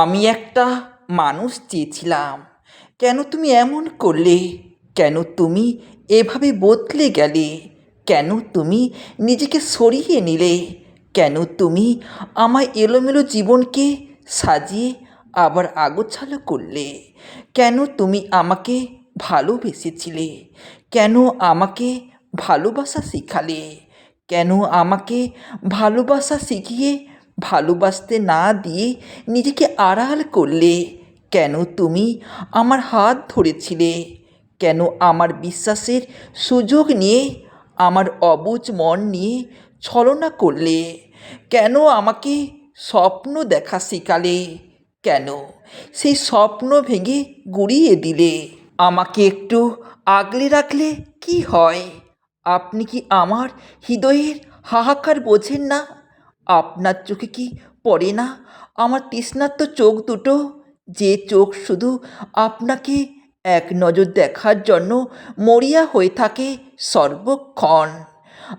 আমি একটা মানুষ চেয়েছিলাম। কেন তুমি এমন করলে? কেন তুমি এভাবে বদলে গেলে? কেন তুমি নিজেকে সরিয়ে নিলে? কেন তুমি আমার এলোমেলো জীবনকে সাজিয়ে আবার আগোছালো করলে? কেন তুমি আমাকে ভালোবেসেছিলে? কেন আমাকে ভালোবাসা শেখালে? কেন আমাকে ভালোবাসা শিখিয়ে ভালোবাসতে না দিয়ে নিজেকে আড়াল করলে কেন তুমি আমার হাত ধরেছিলে? কেন আমার বিশ্বাসের সুযোগ নিয়ে, আমার অবুঝ মন নিয়ে ছলনা করলে? কেন আমাকে স্বপ্ন দেখা শেখালে? কেন সেই স্বপ্ন ভেঙে গুড়িয়ে দিলে? আমাকে একটু আগলে রাখলে কি হয়? আপনি কি আমার হৃদয়ের হাহাকার বোঝেন না? আপনার চোখে কি পড়ে না? আমার তৃষ্ণার্ত চোখ দুটো। যে চোখ শুধু আপনাকে এক নজর দেখার জন্য মরিয়া হয়ে থাকে সর্বক্ষণ।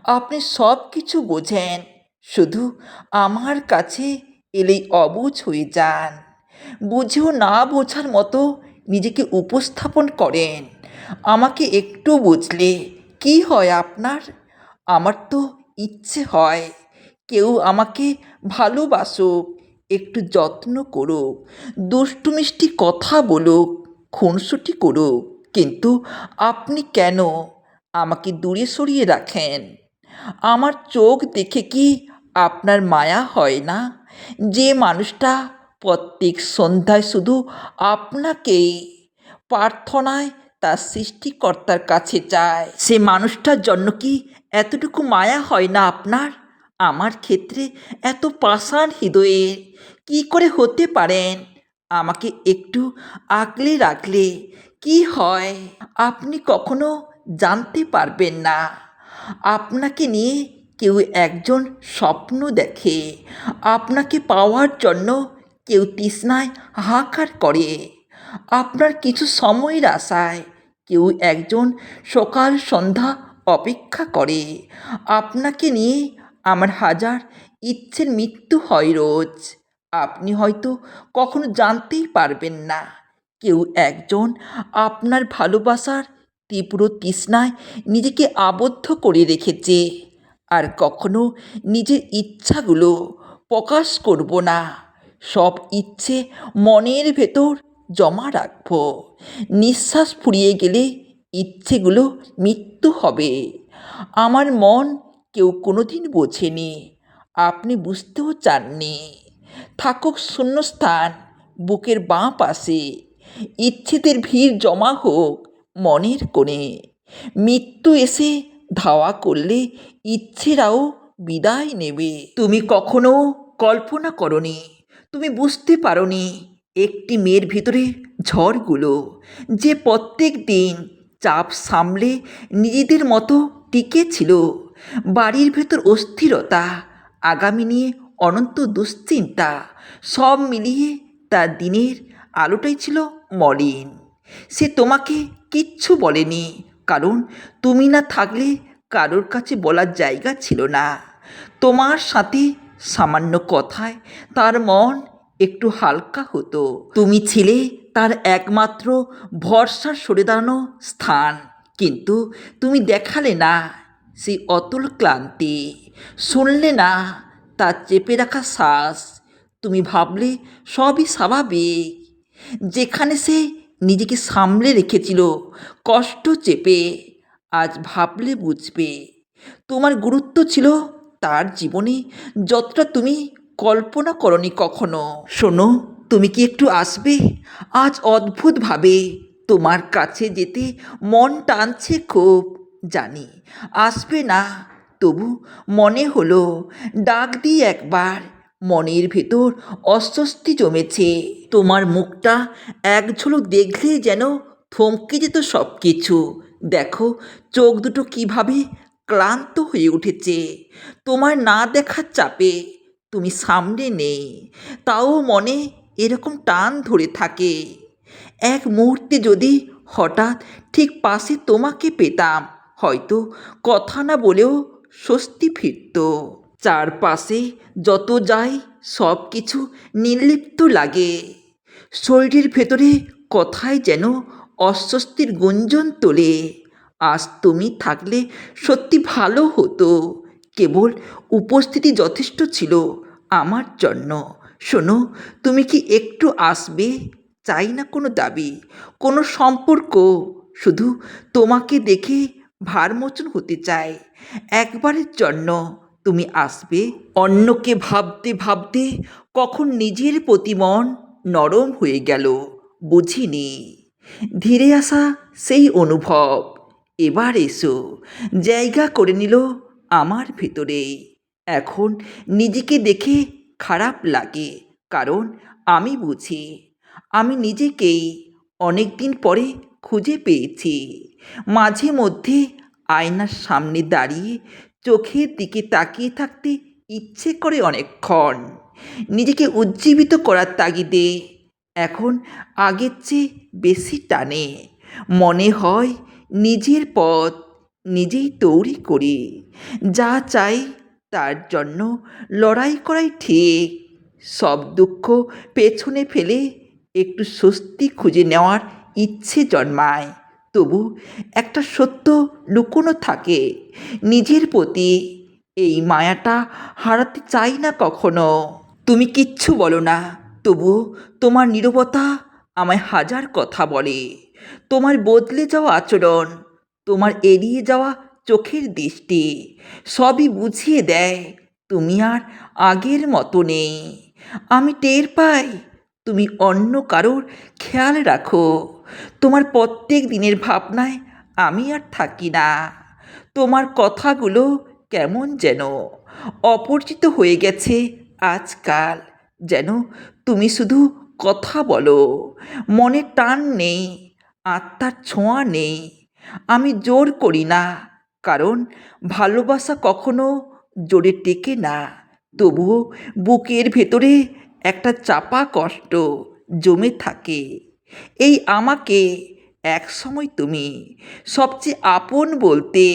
আপনি সব কিছু বোঝেন, শুধু আমার কাছে এলেই অবুঝ হয়ে যান। বুঝেও না বোঝার মতো নিজেকে উপস্থাপন করেন। আমাকে একটু বুঝলে কি হয় আপনার? আমার তো ইচ্ছে হয়। কেউ আমাকে ভালোবাসুক, একটু যত্ন করুক, দুষ্টু মিষ্টি কথা বলুক, খুনসুটি করুক। কিন্তু আপনি কেন আমাকে দূরে সরিয়ে রাখেন? আমার চোখ দেখে কি আপনার মায়া হয় না? যে মানুষটা প্রত্যেক সন্ধ্যায় শুধু আপনাকেই প্রার্থনায় তার সৃষ্টিকর্তার কাছে চায় সে মানুষটার জন্য কি এতটুকু মায়া হয় না আপনার? আমার ক্ষেত্রে এত পাষাণ হৃদয়ের কি করে হতে পারেন? আমাকে একটু আগলে রাখলে কি হয়? আপনি কখনো জানতে পারবেন না। আপনাকে নিয়ে কেউ একজন স্বপ্ন দেখে। আপনাকে পাওয়ার জন্য কেউ তৃষ্ণায় হাহাকার করে। আপনার কিছু সময়ের আশায় কেউ একজন সকাল সন্ধ্যা অপেক্ষা করে। আপনাকে নিয়ে আমার হাজার ইচ্ছের মৃত্যু হয় রোজ। আপনি হয়তো কখনো জানতেই পারবেন না। কেউ একজন আপনার ভালোবাসার তীব্র তৃষ্ণায় নিজেকে আবদ্ধ করে রেখেছে আর কখনো নিজের ইচ্ছাগুলো প্রকাশ করব না। সব ইচ্ছে মনের ভেতর জমা রাখব। নিঃশ্বাস ফুরিয়ে গেলে ইচ্ছেগুলো মৃত্যু হবে। আমার মন কেউ কোনোদিন বোঝেনি। আপনি বুঝতেও চাননি। থাকুক শূন্যস্থান, বুকের বাঁ পাশে। ইচ্ছেদের ভিড় জমা হোক মনের কোণে। মৃত্যু এসে ধাওয়া করলে ইচ্ছেরাও বিদায় নেবে। তুমি কখনো কল্পনা করনি, তুমি বুঝতে পারোনি একটি মেয়ের ভিতরে ঝড়গুলো, যে প্রত্যেক দিন চাপ সামলে নিজেদের মতো টিকে ছিল। বাড়ির ভেতর অস্থিরতা, আগামী নিয়ে অনন্ত দুশ্চিন্তা, সব মিলিয়ে তার দিনের আলোটাই ছিল মলিন। সে তোমাকে কিচ্ছু বলেনি, কারণ তুমি না থাকলে কারোর কাছে বলার জায়গা ছিল না। তোমার সাথে সামান্য কথায় তার মন একটু হালকা হতো। তুমি ছিলে তার একমাত্র ভরসার সরে দাঁড়ানো স্থান, কিন্তু তুমি দেখালে না। সেই অতুল ক্লান্তি। শুনলে না তার চেপে রাখা শ্বাস। তুমি ভাবলে সবই স্বাভাবিক। যেখানে সে নিজেকে সামলে রেখেছিল, কষ্ট চেপে, আজ ভাবলে বুঝবে। তোমার গুরুত্ব ছিল তার জীবনে, যতটা তুমি কল্পনা করনি কখনো। শোনো, তুমি কি একটু আসবে? আজ অদ্ভুতভাবে তোমার কাছে যেতে মন টানছে খুব। জানি। আসবে না। তবু মনে হলো, ডাক দিই একবার। মনের ভেতর অস্বস্তি জমেছে। তোমার মুখটা এক ঝলক দেখলেই যেন থমকে যেত সব কিছু দেখো, চোখ দুটো কীভাবে ক্লান্ত হয়ে উঠেছে। তোমার না দেখার চাপে তুমি সামনে নেই। তাও মনে এরকম টান ধরে থাকে। এক মুহূর্তে যদি হঠাৎ ঠিক পাশে তোমাকে পেতাম হয়তো কথা না বলেও স্বস্তি ফিরত। চারপাশে যত যাই সব কিছু নির্লিপ্ত লাগে। শরীরের ভেতরে কথায় যেন অস্বস্তির গুঞ্জন তোলে। আজ তুমি থাকলে সত্যি ভালো হতো। কেবল উপস্থিতি যথেষ্ট ছিল আমার জন্য। শোনো, তুমি কি একটু আসবে? চাই না কোনো দাবি, কোনো সম্পর্ক। শুধু তোমাকে দেখে ভারমোচন হতে চাই একবারের জন্য তুমি আসবে, অন্যকে ভাবতে ভাবতে কখন নিজের প্রতি মন নরম হয়ে গেল, বুঝিনি। ধীরে আসা সেই অনুভব, এবার এসো, জায়গা করে নিল আমার ভেতরে। এখন নিজেকে দেখে খারাপ লাগে, কারণ আমি বুঝি, আমি নিজেকেই অনেক দিন পরে খুঁজে পেয়েছি। মাঝে মধ্যে আয়নার সামনে দাঁড়িয়ে চোখের দিকে তাকিয়ে থাকতে ইচ্ছে করে অনেকক্ষণ। নিজেকে উজ্জীবিত করার তাগিদে এখন আগের চেয়ে বেশি টানে। মনে হয় নিজের পথ নিজেই তৈরি করি। যা চাই তার জন্য লড়াই করাই ঠিক। সব দুঃখ পেছনে ফেলে একটু স্বস্তি খুঁজে নেওয়ার ইচ্ছে জন্মায়। তবু একটা সত্য লুকোনো থাকে। নিজের প্রতি এই মায়াটা হারাতে চাই না কখনো। তুমি কিচ্ছু বলো না, তবু তোমার নীরবতা আমায় হাজার কথা বলে। তোমার বদলে যাওয়া আচরণ, তোমার এড়িয়ে যাওয়া চোখের দৃষ্টি, সবই বুঝিয়ে দেয়, তুমি আর আগের মতো নেই। আমি টের পাই তুমি অন্য কারোর খেয়াল রাখো। তোমার প্রত্যেক দিনের ভাবনায় আমি আর থাকি না। তোমার কথাগুলো কেমন যেন অপরিচিত হয়ে গেছে আজকাল। যেন তুমি শুধু কথা বলো। মনে টান নেই, আত্মার ছোঁয়া নেই। আমি জোর করি না, কারণ ভালোবাসা কখনো জোরে টেকে না। তবুও বুকের ভেতরে একটা চাপা কষ্ট জমে থাকে। এই আমাকে একসময় তুমি সবচেয়ে আপন বলতে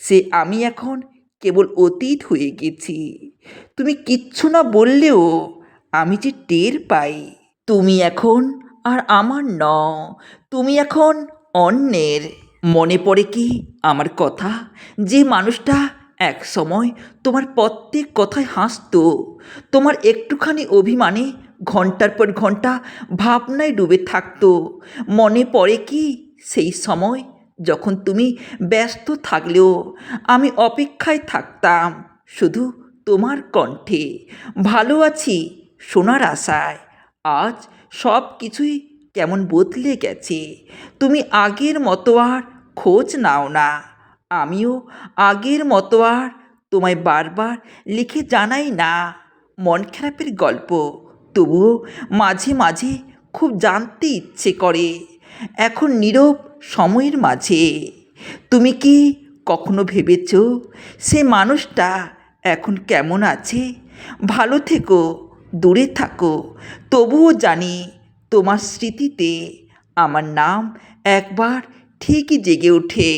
সে আমি এখন কেবল অতীত হয়ে গেছি। তুমি কিচ্ছু না বললেও আমি যে টের পাই। তুমি এখন আর আমার ন তুমি এখন অন্যের। মনে পড়ে কি আমার কথা? যে মানুষটা এক সময় তোমার প্রত্যেক কথায় হাসতো। তোমার একটুখানি অভিমানে ঘণ্টার পর ঘণ্টা ভাবনায় ডুবে থাকত। মনে পড়ে কি সেই সময় যখন তুমি ব্যস্ত থাকলেও আমি অপেক্ষায় থাকতাম শুধু তোমার কণ্ঠে। ভালো আছি শোনার আশায়। আজ সব কিছুই কেমন বদলে গেছে। তুমি আগের মতো আর খোঁজ নাও না। আমিও আগের মতো আর তোমায় বারবার লিখে জানাই না। মন খারাপের গল্প, তবুও মাঝে মাঝে খুব জানতে ইচ্ছে করে, এখন নীরব সময়ের মাঝে। তুমি কি কখনো ভেবেছ সে মানুষটা এখন কেমন আছে? ভালো থেকো, দূরে থাকো, তবুও জানি তোমার স্মৃতিতে আমার নাম একবার ঠিকই জেগে ওঠে।